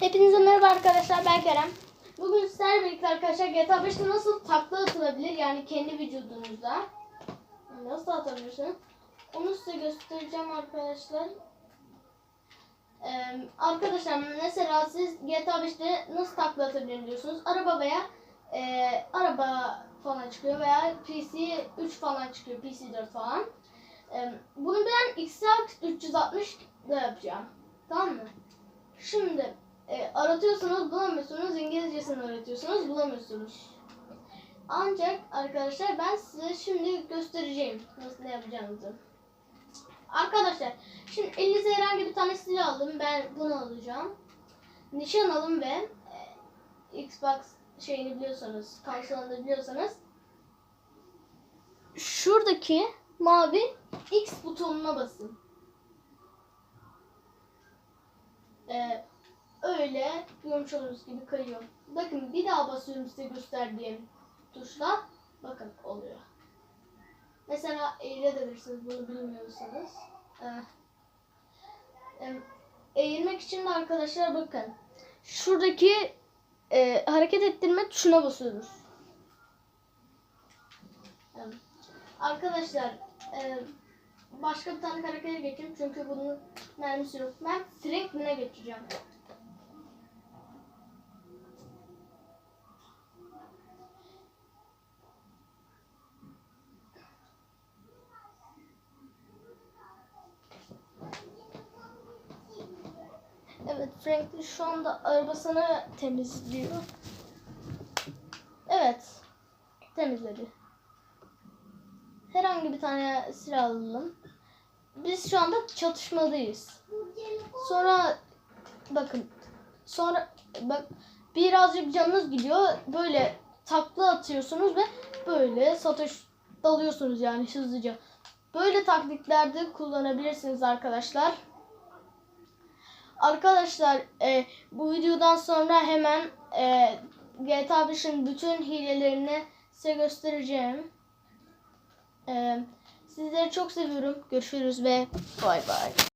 Hepinize merhaba arkadaşlar ben Kerem. Bugün sizlerle birlikte arkadaşlar GTA 5'te nasıl takla atılabilir yani kendi vücudunuzda. Nasıl atabilirsiniz? Onu size göstereceğim arkadaşlar. Ee, arkadaşlar mesela siz GTA 5'te nasıl takla atabilirim diyorsunuz. Araba veya e, araba falan çıkıyor veya PC 3 falan çıkıyor. PC 4 falan. Ee, bunu ben XR 360 da yapacağım. Tamam mı? Şimdi e, aratıyorsunuz bulamıyorsunuz. İngilizcesini öğretiyorsunuz bulamıyorsunuz. Ancak arkadaşlar ben size şimdi göstereceğim nasıl yapacağınızı. Arkadaşlar şimdi elinize herhangi bir tane silah alın. Ben bunu alacağım. Nişan alın ve e, Xbox şeyini biliyorsanız, konsolunu biliyorsanız şuradaki mavi X butonuna basın. Ee, öyle görmüş olduğunuz gibi kayıyor. Bakın bir daha basıyorum size gösterdiğim tuşla. Bakın oluyor. Mesela eğilebilirsiniz bunu bilmiyorsanız. Ee, em, eğilmek için de arkadaşlar bakın. Şuradaki e, hareket ettirme tuşuna basıyoruz. Em, Arkadaşlar e, başka bir tane karaktere geçeyim çünkü bunun mermisi yok. Ben Franklin'e geçeceğim. Evet Franklin şu anda arabasını temizliyor. Evet. Temizledi. Herhangi bir tane silah alalım. Biz şu anda çatışmadayız. Sonra bakın sonra bak birazcık canınız gidiyor. Böyle takla atıyorsunuz ve böyle satış dalıyorsunuz yani hızlıca. Böyle taktiklerde kullanabilirsiniz arkadaşlar. Arkadaşlar e, bu videodan sonra hemen e, GTA 5'in bütün hilelerini size göstereceğim. E, sizleri çok seviyorum. Görüşürüz ve bay bay.